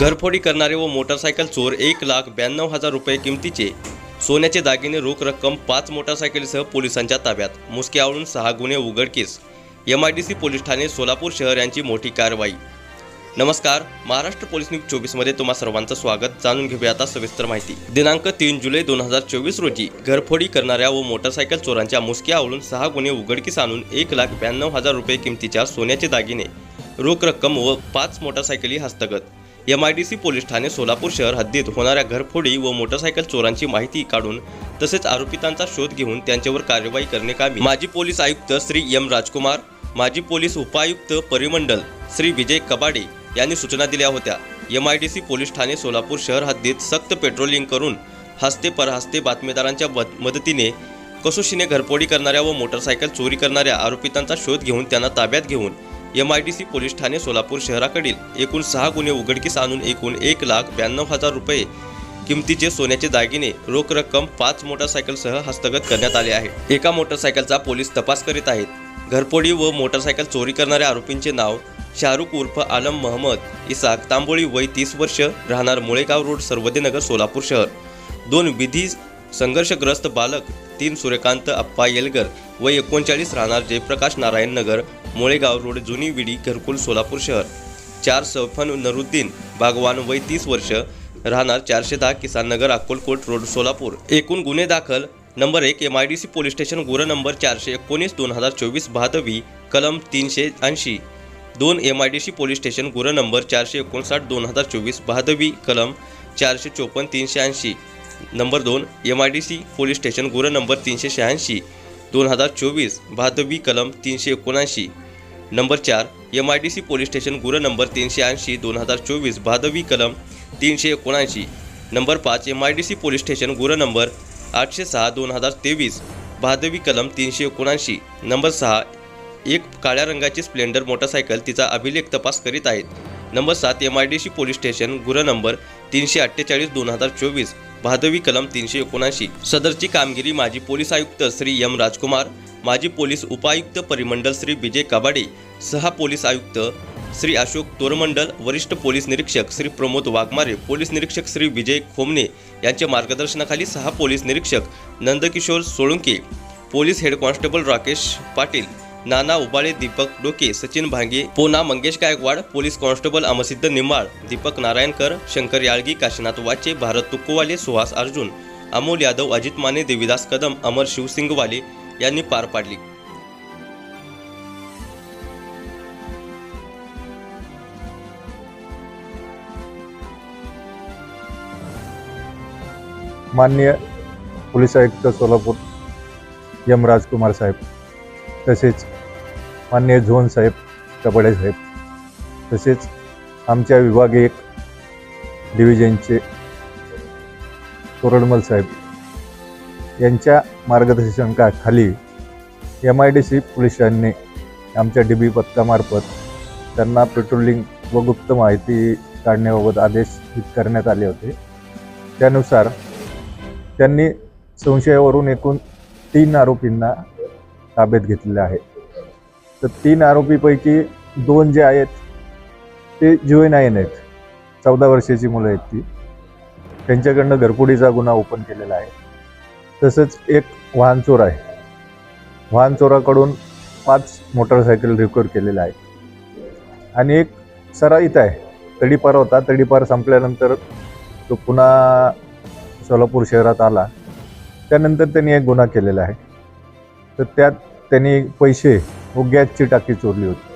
घरफोडी करणारे व मोटारसायकल चोर एक लाख ब्याण्णव हजार रुपये किमतीचे. सोन्याचे दागिने रोख रक्कम पाच मोटारसायकलीसह पोलिसांच्या ताब्यात. मुसके आवळून सहा गुन्हे उघडकीस M I D C police Thane Solapur शहर यांची मोठी कारवाई. नमस्कार महाराष्ट्र पोलीस न्यूज चोवीसमध्ये तुम्हा सर्वांचं स्वागत. जाणून घेऊया आता सविस्तर माहिती. दिनांक तीन जुलै दोन हजार चोवीस रोजी घरफोडी करणाऱ्या व मोटारसायकल चोरांच्या मुसक्या आवळून सहा गुन्हे उघडकीस आणून एक लाख ब्याण्णव हजार रुपये किमतीच्या सोन्याचे दागिने रोख रक्कम व पाच मोटारसायकली हस्तगत. M I D C police Thane Solapur शहर हद्दीत होणाऱ्या घरफोडी व मोटरसायकल चोरांची माहिती काढून तसेच आरोपितांचा शोध घेऊन त्यांच्यावर कार्यवाही करणे कामी. माजी पोलीस आयुक्त श्री एम राजकुमार माजी पोलीस उपायुक्त परिमंडल श्री विजय कबाडे यांनी सूचना दिल्या होत्या. M I D C police Thane Solapur शहर हद्दीत सक्त पेट्रोलिंग करून हस्ते परहस्ते बातमीदारांच्या मद- मदतीने कसोशीने घरफोडी करणाऱ्या व मोटरसायकल चोरी करणाऱ्या आरोपितांचा शोध घेऊन त्यांना ताब्यात घेऊन M I D C police Thane Solapur शहराकडील एकूण सहा गुन्हे उघडकीस आणून एकूण एक लाख ब्याण्णव हजार रुपये किमतीचे सोन्याचे दागिने रोख रक्कम पाच मोटारसायकलसह हस्तगत करण्यात आले आहे. एका मोटारसायकलचा पोलीस तपास करीत आहेत. घरपोडी व मोटारसायकल चोरी करणाऱ्या आरोपींचे नाव शाहरुख उर्फ आलम महमद इसाक तांबोळी वय तीस वर्ष राहणार मुळेगाव रोड सर्वदेनगर सोलापूर शहर. दोन विधी संघर्षग्रस्त बालक तीन सूर्यकांत अप्पा येलगर व एकोणचाळीस राहणार जयप्रकाश नारायण नगर मोळेगाव रोड जुनी विडी घरकुल सोलापूर शहर. चार सौफन नरुद्दीन बागवान वय तीस वर्ष. राहणार चारशे दहा किसान नगर अक्कलकोट रोड सोलापूर. एकूण गुन्हे दाखल. नंबर एक M I D C police station गुन्हा नंबर चारशे एकोणीस दोन हजार चोवीस बहादवी कलम तीनशे ऐंशी. दोन M I D C police station गुन्हा नंबर चारशे एकोणसाठ दोन हजार चोवीस बहादवी कलम चारशे चोपन्न तीनशे ऐंशी. नंबर दोन M I D C police station गुन्हा नंबर तीनशे शहाऐंशी. दोन हजार चोवीस बहादवी कलम तीनशे एकोणऐंशी. नंबर चार M I D C police station गुन्हा नंबर तीनशे ऐंशी दोन हजार चोवीस भादवी कलम तीनशे एकोणऐंशी. नंबर पाच M I D C police station गुन्हा नंबर आठशे सहा दोन हजार तेवीस भादवी कलम तीनशे एकोणऐंशी. नंबर सहा एक काळ्या रंगाची स्प्लेंडर मोटरसायकल तिचा अभिलेख तपास करीत आहेत. नंबर सात M I D C police station गुन्हा नंबर तीनशे अठ्ठेचाळीस दोन हजार चोवीस. भादवी कलम तीनशे एकोणऐंशी. सदरची कामगिरी माजी पोलीस आयुक्त श्री एम राजकुमार माजी पोलीस उपायुक्त परिमंडल श्री विजय कबाडे सहा पोलीस आयुक्त श्री अशोक तोरमंडल वरिष्ठ पोलीस निरीक्षक श्री प्रमोद वाघमारे पोलीस निरीक्षक श्री विजय खोमने यांच्या मार्गदर्शनाखाली सहा पोलीस निरीक्षक Nandkishor Solunke police head constable Rakesh Patil Nana Ubale Deepak Doke Sachin Bhange पोना मंगेश गायकवाड पोलीस कॉन्स्टेबल अमरसिद्ध निंबाळ दीपक नारायणकर शंकर याळगी काशीनाथ वाचे भारत तुकोवाले सुहास अर्जुन अमोल यादव अजित माने देविदास कदम अमर शिवसिंगवाले यांनी पार पाडली. माननीय पोलीस आयुक्त सोलापूर यम राजकुमार साहेब तसेच मान्य झोन साहेब कपडे साहेब तसेच आमच्या विभागीय एक डिव्हिजनचे कोरडमल साहेब यांच्या मार्गदर्शनाखाली एम आय डी सी पोलिसांनी आमच्या डी बी पथकामार्फत त्यांना पेट्रोलिंग व गुप्त माहिती काढण्याबाबत आदेश करण्यात आले होते. त्यानुसार त्यांनी संशयावरून एकूण तीन आरोपींना ताब्यात घेतलेले आहे. तर तीन आरोपीपैकी दोन जे आहेत ते जुएनाईन आहेत. चौदा वर्षाची मुलं आहेत ती. त्यांच्याकडनं घरपुडीचा गुन्हा ओपन केलेला आहे. तसंच एक वाहन चोर आहे. वाहन चोराकडून पाच मोटरसायकल रिकवर केलेला आहे आणि एक सराईत आहे. तडीपार होता. तडीपार संपल्यानंतर तो पुन्हा सोलापूर शहरात आला. त्यानंतर त्यांनी एक गुन्हा केलेला आहे. तर त्यात त्यांनी पैसे व गॅसची टाकी चोरली होती.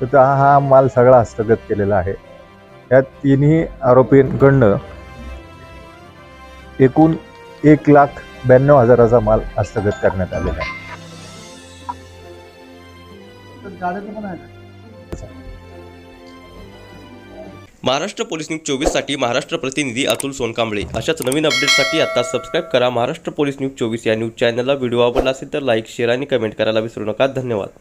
तर त्या हा माल सगळा हस्तगत केलेला आहे. या तिन्ही आरोपींकडनं एकूण एक लाख ब्याण्णव हजाराचा माल हस्तगत करण्यात आलेला आहे. महाराष्ट्र पोलीस न्यूज चोवीससाठी महाराष्ट्र प्रतिनिधी अतुल सोनकांबळे. अशाच नवीन अपडेटसाठी आता सबस्क्राईब करा महाराष्ट्र पोलीस न्यूज चोवीस या न्यूज चॅनलला. व्हिडिओ आवडला असेल तर लाईक शेअर आणि कमेंट करायला विसरू नका. धन्यवाद.